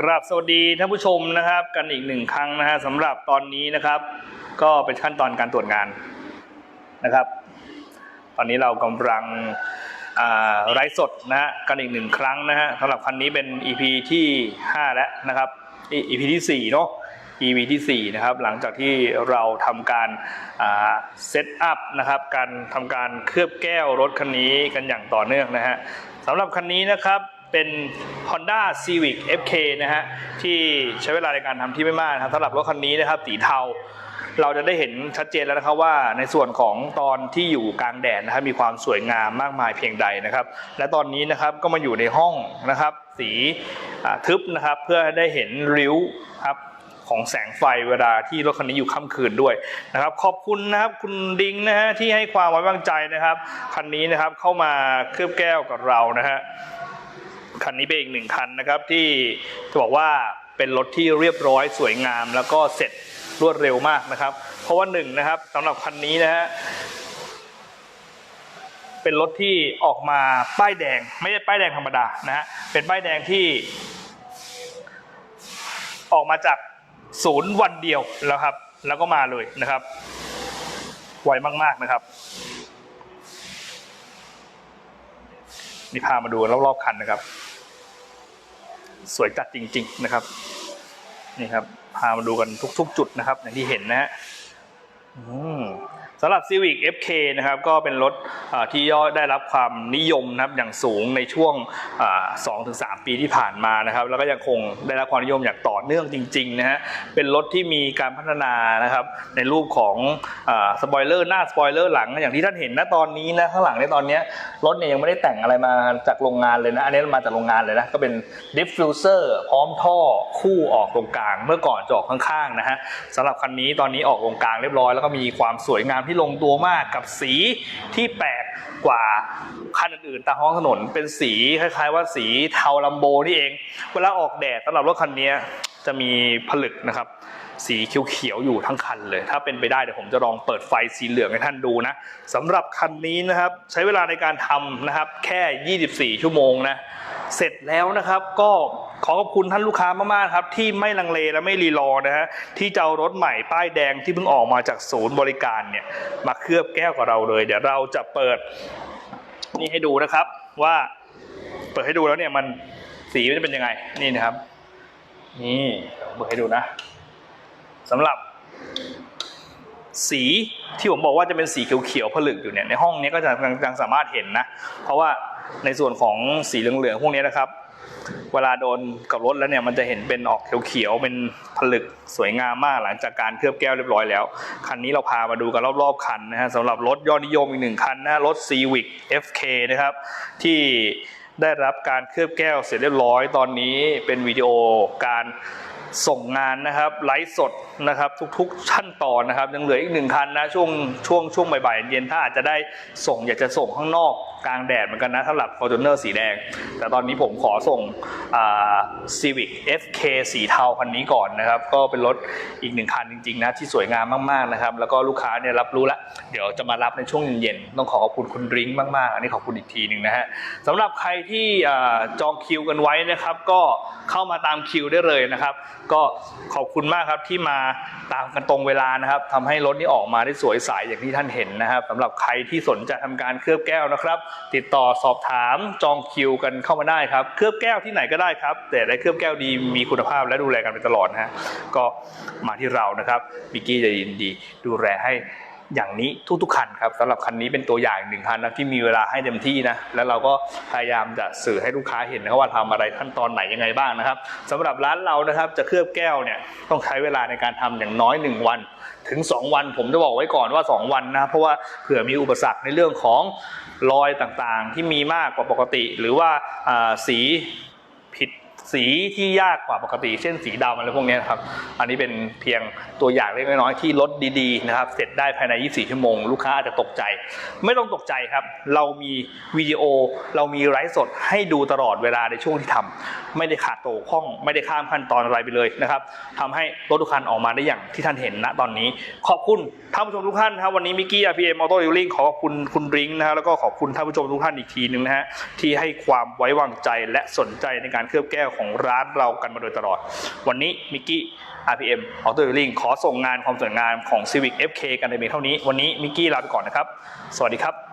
กราบสวัสดีท่านผู้ชมนะครับ กันอีกหนึ่งครั้งนะฮะสำหรับตอนนี้นะครับ ก็เป็นขั้นตอนการตรวจงานนะครับ ตอนนี้เรากำลังไลฟ์สดนะฮะกันอีกหนึ่งครั้งนะฮะสำหรับคันนี้เป็น EP ที่ 5 แล้วนะครับ EP ที่4เนาะ EP ที่4นะครับหลังจากที่เราทำการเซตอัพนะครับการทำการเคลือบแก้วรถคันนี้กันอย่างต่อเนื่องนะฮะสำหรับคันนี้นะครับ เป็น Honda Civic FK นะฮะที่ใช้เวลาในการทำที่ไม่มากนะครับสำหรับรถคันนี้นะครับสีเทาเราจะได้เห็นชัดเจนแล้วนะครับว่าในส่วนของตอนที่อยู่กลางแดดนะครับมีความสวยงามมากมายเพียงใดนะครับ และตอนนี้นะครับก็มาอยู่ในห้องนะครับสีทึบนะครับเพื่อได้เห็นริ้วครับของแสงไฟเวลาที่รถคันนี้อยู่ค่ำคืนด้วยนะครับขอบคุณนะครับคุณดิงนะฮะที่ให้ความไว้วางใจนะครับคันนี้นะครับเข้ามาเคลือบแก้วกับเรานะฮะ คันนี้เป็นอีกหนึ่งคันนะครับที่จะบอกว่าเป็นรถที่เรียบร้อยสวยงาม แล้วก็เสร็จรวดเร็วมากนะครับ เพราะว่าหนึ่งนะครับสำหรับคันนี้นะฮะเป็นรถที่ออกมาป้ายแดง ไม่ใช่ป้ายแดงธรรมดานะฮะเป็นป้ายแดงที่ ออกมาจากศูนย์วันเดียวแล้วครับ แล้วก็มาเลยนะครับ ไวมากๆนะครับนี่พามาดูรอบๆคันนะครับ สวยจัดจริง ๆ นะครับนี่ครับพามาดูกันทุก ๆ จุดนะครับ อย่างที่เห็นนะฮะอืม สำหรับ Civic FK นะครับก็เป็นรถที่ย่อได้รับความนิยมนะครับอย่างสูงในช่วงสองถึงสามปีที่ผ่านมานะครับแล้วก็ยังคงได้รับความนิยมอย่างต่อเนื่องจริงๆนะฮะเป็นรถที่มีการพัฒนานะครับในรูปของสปอยเลอร์หน้าสปอยเลอร์หลัง อย่างที่ท่านเห็นนะตอนนี้นะข้างหลังในตอนนี้รถเนี่ยยังไม่ได้แต่งอะไรมาจากโรงงานเลยนะอันนี้มาจากโรงงานเลยนะก็เป็นดิฟฟิวเซอร์พร้อมท่อคู่ออกตรงกลาง เมื่อก่อนจะออกข้างๆนะฮะสำหรับคันนี้ตอนนี้ออกตรงกลางเรียบร้อยแล้วก็มีความสวยงามที่ลงตัวมากกับสีที่แปลกกว่าคันอื่นๆตามท้องถนน เป็นสีคล้ายๆ ว่าสีเทาลัมโบนี่เอง เวลาออกแดดสำหรับรถคันนี้จะมีผลึกนะครับ สีเขียวๆอยู่ทั้งคันเลย ถ้าเป็นไปได้เดี๋ยวผมจะลองเปิดไฟสีเหลืองให้ท่านดูนะสำหรับคันนี้นะครับ ใช้เวลาในการทำนะครับ แค่ 24 ชั่วโมงนะ เสร็จแล้วนะครับ ก็ขอขอบคุณท่านลูกค้ามากๆครับ ที่ไม่ลังเลและไม่รีรอนะฮะที่จะเอารถใหม่ป้ายแดงที่เพิ่งออกมาจากศูนย์บริการเนี่ยมาเคลือบแก้วกับเราเลย เดี๋ยวเราจะเปิดนี่ให้ดูนะครับว่าเปิดให้ดูแล้วเนี่ยมันสีมันจะเป็นยังไงนี่นะครับ นี่เปิดให้ดูนะสำหรับสีที่ผมบอกว่าจะเป็นสีเขียวๆผลึกอยู่เนี่ยในห้องนี้ก็จะยังสามารถเห็นนะ เพราะว่า ในส่วนของสีเหลืองๆพวกนี้นะครับ เวลาโดนกับรถแล้วเนี่ยมันจะเห็นเป็นออกเขียวๆเป็นผลึกสวยงามมากหลังจากการเคลือบแก้วเรียบร้อยแล้ว คันนี้เราพามาดูกันรอบๆคันนะฮะสำหรับรถยอดนิยมอีกหนึ่งคันนะรถ Civic FK นะครับที่ได้รับการเคลือบแก้วเสร็จเรียบร้อยตอนนี้เป็นวิดีโอการส่งงานนะครับไลฟ์สดนะครับทุกๆขั้นตอนนะครับยังเหลืออีกหนึ่งคันนะช่วงช่วงช่วงบ่ายๆเย็นถ้าอาจจะได้ส่งอยากจะส่งข้างนอก กลางแดดเหมือนกันนะสำหรับ Fortuner สีแดง แต่ตอนนี้ผมขอส่ง Civic FK สีเทาคันนี้ก่อนนะครับ ก็เป็นรถอีกหนึ่งคันจริงๆนะที่สวยงามมากๆนะครับ แล้วก็ลูกค้าเนี่ยรับรู้แล้ว เดี๋ยวจะมารับในช่วงเย็นๆ ต้องขอขอบคุณคุณดริงก์มากๆ อันนี้ขอบคุณอีกทีหนึ่งนะฮะสำหรับใครที่จองคิวกันไว้นะครับ ก็เข้ามาตามคิวได้เลยนะครับ ก็ขอบคุณมากครับที่มาตามกันตรงเวลานะครับทำให้รถนี้ออกมาได้สวยใสอย่างที่ท่านเห็นนะครับสำหรับใครที่สนใจทำการเคลือบแก้วนะครับติดต่อสอบถามจองคิวกันเข้ามาได้ครับเคลือบแก้วที่ไหนก็ได้ครับ แต่ได้เคลือบแก้วดีมีคุณภาพและดูแลกันไปตลอดนะฮะก็มาที่เรานะครับบิกกี้จะยินดีดูแลให้ อย่างนี้ทุกๆคันครับสำหรับคันนี้เป็นตัวอย่างหนึ่งคันนะที่มีเวลาให้เต็มที่นะแล้วเราก็พยายามจะสื่อให้ลูกค้าเห็นนะว่าทำอะไรขั้นตอนไหนยังไงบ้างนะครับสำหรับร้านเรานะครับจะเคลือบแก้วเนี่ยต้องใช้เวลาในการทำอย่างน้อย 1 วัน ถึง 2 วันผมจะบอกไว้ก่อนว่า 2 วันนะเพราะว่าเผื่อมีอุปสรรคในเรื่องของรอยต่างๆ ที่มีมากกว่าปกติ หรือว่าสี สีที่ยากกว่าปกติ เช่นสีดำอะไรพวกนี้นะครับ อันนี้เป็นเพียงตัวอย่างเล็กน้อยที่ลดดีๆนะครับ เสร็จได้ภายใน 24 ชั่วโมง ลูกค้าอาจจะตกใจ ไม่ต้องตกใจครับ เรามีวิดีโอ เรามีไลฟ์สดให้ดูตลอดเวลาในช่วงที่ทำไม่ได้ขาดโตวข้อง ไม่ได้ข้ามขั้นตอนอะไรไปเลยนะครับทำให้รถทุกคันออกมาได้อย่างที่ท่านเห็นณตอนนี้ ขอบคุณท่านผู้ชมทุกท่านครับวันนี้มิกกี้ RPM Auto Dealing ขอขอบคุณคุณริงนะฮะแล้วก็ขอบคุณท่านผู้ชมทุกท่านอีกทีหนึ่งนะฮะที่ให้ความไว้วางใจและสนใจในการเคลือบแก้วของร้านเรากันมาโดยตลอด วันนี้มิกกี้ RPM Auto Detailing ขอส่งงานความสวยงามของ Civic FK กันในเพียงเท่านี้ วันนี้มิกกี้ลาไปก่อนนะครับ สวัสดีครับ